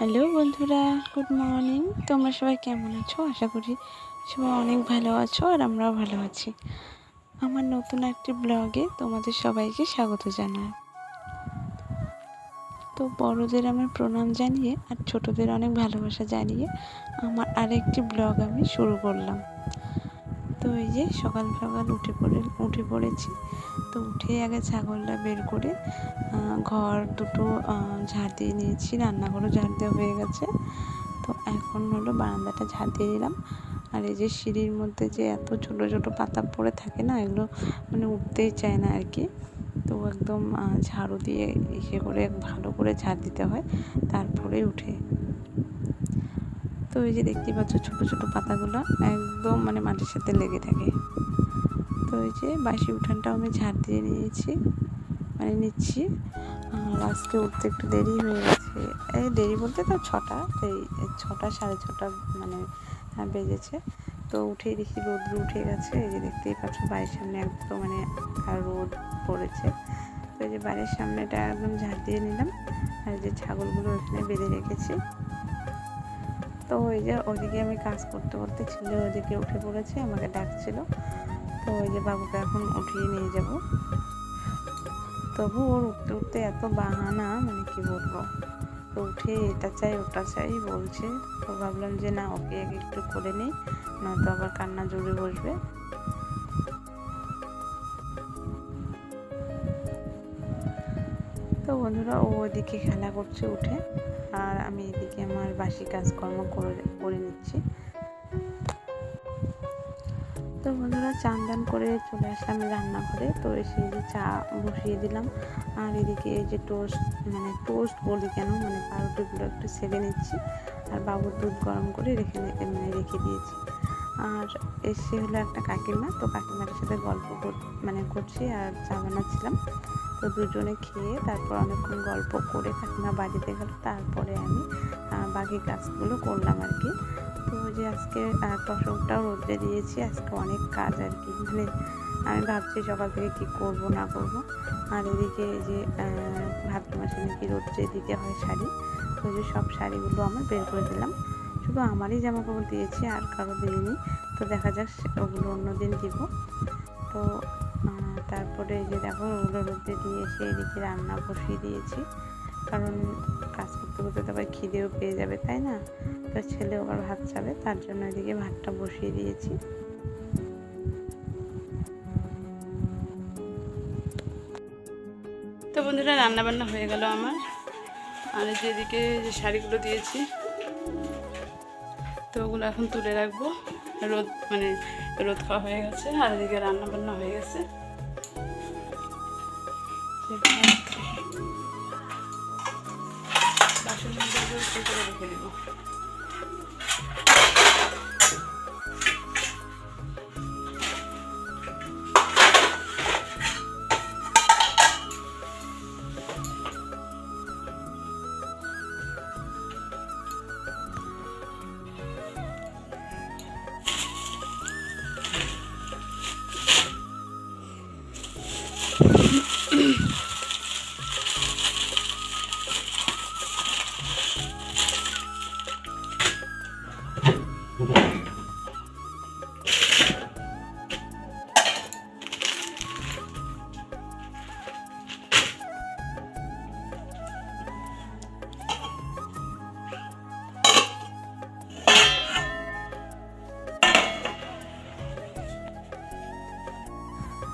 Hello বন্ধুরা, good morning. তোমরা সবাই কেমন আছো? আশা করি সবাই অনেক ভালো আছো আর আমরাও ভালো আছি। আমার নতুন একটি ব্লগে তোমাদের সবাইকে স্বাগত জানাই। তো বড়দের আমার প্রণাম জানিয়ে আর ছোটদের অনেক ভালোবাসা জানিয়ে আমার আরেকটি ব্লগ আমি শুরু করলাম। তো এই যে সকাল সকাল উঠে পড়ে, উঠে পড়েছি। তো উঠে আগে ছাগলটা বের করে ঘর দুটো ঝাড় দিয়ে নিয়েছি, রান্নাঘরও ঝাড় দেওয়া হয়ে গেছে। তো এখন হলো বারান্দাটা ঝাড় দিয়ে দিলাম আর এই যে সিঁড়ির মধ্যে যে এত ছোট ছোট পাতা পড়ে থাকে না, এগুলো মানে উঠতেই চায় না আর কি। তো একদম ঝাড়ু দিয়ে ইসে করে, ভালো করে ঝাড় দিতে হয়। তারপরে উঠে তো এই যে দেখতেই পাচ্ছ ছোট ছোট পাতাগুলো একদম মানে মাটির সাথে লেগে থাকে। তো এই যে বাসি উঠানটাও আমি ঝাড় দিয়ে নিয়েছি মানে নিচ্ছি। আর আজকে উঠতে একটু দেরি হয়ে গেছে। এই দেরি বলতে তো ছটা এই ছটা সাড়ে ছটা মানে বেজেছে। তো উঠেই দেখি রোদ্র উঠে গেছে, এই যে দেখতেই পাচ্ছ বাড়ির সামনে একদম মানে রোদ পড়েছে। তো এই যে বাড়ির সামনেটা একদম ঝাড় দিয়ে নিলাম। আর যে ছাগলগুলো ওখানে বেঁধে রেখেছি। তো ওই যে ওইদিকে আমি কাজ করতে করতে ছেলে ওইদিকে উঠে পড়েছে, আমাকে ডাকছিল। তো ওই যে বাবুকে এখন উঠিয়ে নিয়ে যাব। তবু ওর উঠতে উঠতে এত বাহানা মানে কি বলব? তো উঠে এটা চাই, ওটা চাই বলছে। তো ভাবলাম যে না, ওকে একটু করে নিই, নয়তো আবার কান্না জুড়ে বসবে। বন্ধুরা, ও ওদিকে খেলা করছে উঠে। আর আমি এদিকে আমার বাসি কাজকর্ম করে করে নিচ্ছি। তো বন্ধুরা, চান দান করে চলে আসলাম রান্নাঘরে। তো এসে যে চা বসিয়ে দিলাম। আর এদিকে এই যে টোস্ট মানে টোস্ট বলি কেন মানে পাউরুটিগুলো একটু সেরে নিচ্ছি। আর বাবুর দুধ গরম করে রেখে মানে রেখে দিয়েছি। আর এসে হলো একটা কাকিমা। তো কাকিমার সাথে গল্প মানে করছি আর চা বানাচ্ছিলাম। তো দুজনে খেয়ে তারপর অনেকক্ষণ গল্প করে কাকিমা বাড়িতে গেল। তারপরে আমি বাকি কাজগুলো করলাম আর কি। তো যে আজকে আহ, তসরটাও রোদ্রে দিয়েছি আজকে অনেক কাজ আর কি। মানে আমি ভাবছি সকাল থেকে কি করব না করব। আর এদিকে যে ভাদ্র মাসে নাকি রোদ্রে দিতে হয় শাড়ি তো যে সব শাড়িগুলো আমার বের করে দিলাম। শুধু আমারই জামা কাপড় দিয়েছি আর কারও দিইনি। তো দেখা যাক ওগুলো অন্যদিন দিব। তো তারপরে যে দেখো ওগুলো রোদে দিয়ে এসে এদিকে রান্না বসিয়ে দিয়েছি। কারণ কাজ করতে করতে তো আবার খিদেও পেয়ে যাবে, তাই না? তো ছেলে আবার ভাত চাবে, তার জন্য এদিকে ভাতটা বসিয়ে দিয়েছি। তো বন্ধুরা রান্না বান্না হয়ে গেল আমার। আর এই যে শাড়িগুলো দিয়েছি, তো ওগুলো এখন তুলে রাখব। রোদ মানে রোদ খাওয়া হয়ে গেছে, আর এদিকে রান্না বান্না হয়ে গেছে। বাসন করে রেখে দিব।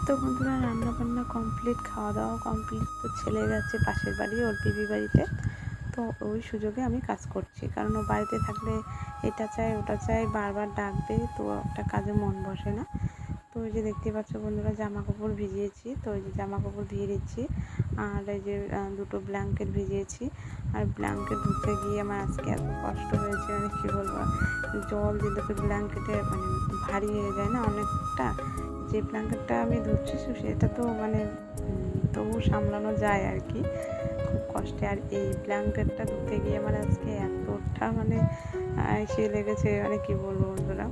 তো বন্ধুরা রান্না বান্না কমপ্লিট খাওয়া দাওয়া কমপ্লিট তো ছেলে গেছে পাশের বাড়ি, ওর দিদি বাড়িতে। তো ওই সুযোগে আমি কাজ করছি। কারণ ও বাড়িতে থাকলে এটা চাই ওটা চাই বারবার ডাকবে, তো একটা কাজে মন বসে না। তো ওই যে দেখতে পাচ্ছ বন্ধুরা জামা কাপড় ভিজিয়েছি, তো ওই যে জামা কাপড় ধুয়ে দিচ্ছি আর এই যে দুটো ব্ল্যাঙ্কেট ভিজিয়েছি। আর ব্ল্যাঙ্কেট ধুতে গিয়ে আমার আজকে এত কষ্ট হয়েছে মানে কী বলব, জল দিলে তো ব্ল্যাঙ্কেটে মানে ভারী হয়ে যায় না অনেকটা? যে ব্ল্যাঙ্কেটটা আমি ধরছি সেটা তো মানে তবু সামলানো যায় আর কি। খুব কষ্টে। আর এই ব্ল্যাঙ্কেটটা ধুতে গিয়ে আমার আজকে এতটা মানে সে লেগেছে মানে কি বলব বন্ধুরা?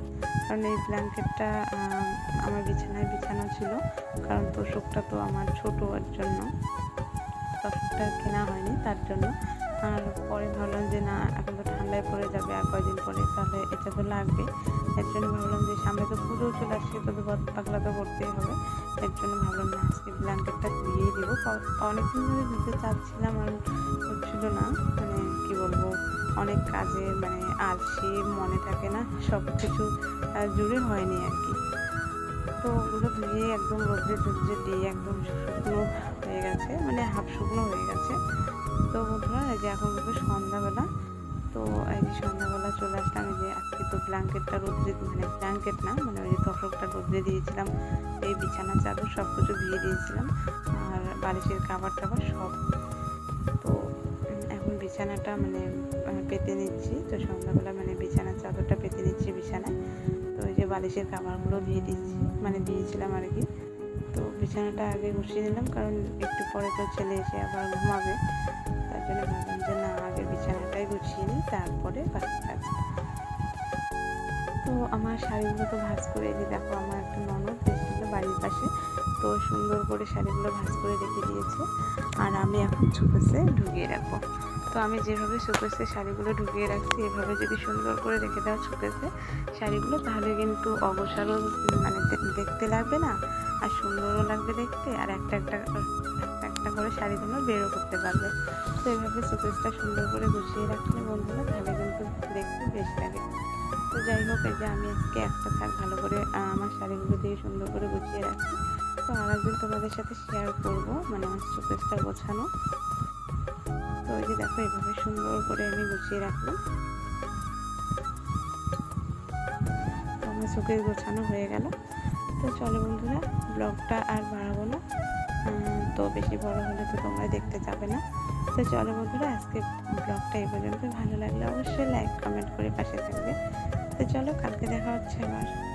কারণ এই ব্ল্যাঙ্কেটটা আমার বিছানায় বিছানো ছিল। কারণ তোষকটা তো আমার ছোট ওর জন্য। তোষকটা কেনা হয়নি তার জন্য। আর পরে ভাবলাম যে না, এখন তো ঠান্ডায় পড়ে যাবে আর কয়দিন পরে তাহলে এটা তো লাগবে। এর জন্য ভাবলাম যে সামনে তো পুজো চলে আসছে তো দুবার পাকলা তো করতেই হবে। এর জন্য ভাবলাম না আজকে ব্ল্যাঙ্কেটটা ধুয়েই দেবো। অনেকদিন ধরে ধুতে চাচ্ছিলাম আর হচ্ছিল না। মানে কি বলব, অনেক কাজে মানে আলসি মনে থাকে না সব কিছু জুড়ে হয়নি আর কি। তো ওগুলো ধুয়ে একদম রোদ্রে টুদ্রে দিয়ে একদম শুকনো হয়ে গেছে মানে হাফ শুকনো হয়ে গেছে। তো বন্ধুরা, এই যে এখন সন্ধ্যাবেলা। তো এই যে সন্ধ্যাবেলা চলে ব্ল্যাঙ্কেটটা রোদ্রে মানে ব্ল্যাঙ্কেট না মানে ওই যে তসকটা রোদ্রে দিয়েছিলাম, এই বিছানা, চাদর সব কিছু ধুয়ে দিয়েছিলাম, আর বালিশের কাবার টাবার সব। তো এখন বিছানাটা মানে পেতে নিচ্ছি, তো সন্ধ্যাবেলা মানে বিছানার চাদরটা পেতে নিচ্ছি বিছানায়। তো ওই যে বালিশের কাভারগুলো দিয়ে দিচ্ছি মানে দিয়েছিলাম আর কি। তো বিছানাটা আগে গুছিয়ে নিলাম, কারণ একটু পরে তো ছেলে এসে আবার ঘুমাবে। তার জন্য ভাবলাম যে না, আগে বিছানাটাই গুছিয়ে নিই, তারপরে কাজ। তো আমার শাড়িগুলো তো ভাঁজ করে যে দেখো, আমার একটা ননদ এসেছিল বাড়ির পাশে, তো সুন্দর করে শাড়িগুলো ভাঁজ করে রেখে দিয়েছে। আর আমি এখন সুকেসে ঢুকিয়ে রাখব। তো আমি যেভাবে সুকেসে শাড়িগুলো ঢুকিয়ে রাখছি, এভাবে যদি সুন্দর করে রেখে দেওয়া সুকেসে শাড়িগুলো, তাহলে কিন্তু অগোছালো মানে দেখতে লাগবে না, আর সুন্দরও লাগবে দেখতে, আর একটা একটা একটা করে শাড়িগুলো বেরো করতে পারবে। তো এভাবে সুকেসটা সুন্দর করে গুছিয়ে রাখলে বন্ধুরা, তাহলে কিন্তু দেখতে বেশ লাগে। তো যাই হোক, এই যে আমি আজকে একটা থাক ভালো করে আমার শাড়িগুলো দিয়ে সুন্দর করে গুছিয়ে রাখছি। তো আর আরেকদিন তোমাদের সাথে শেয়ার করব মানে আমার সুকেসটা গোছানো। তো ওই যে দেখো, এভাবে সুন্দর করে আমি গুছিয়ে রাখলাম। তো আমার সুকেস গোছানো হয়ে গেল। তো চলো বন্ধুরা ব্লগটা আর বাড়াবো না। তো বেশি বড় হলে তো তোমরা দেখতে যাবে না। তো চলো বন্ধুরা আজকে ব্লগটা এই পর্যন্ত। ভালো লাগলে অবশ্যই লাইক কমেন্ট করে পাশে থাকবে। তো চলো কালকে দেখা হচ্ছে আবার।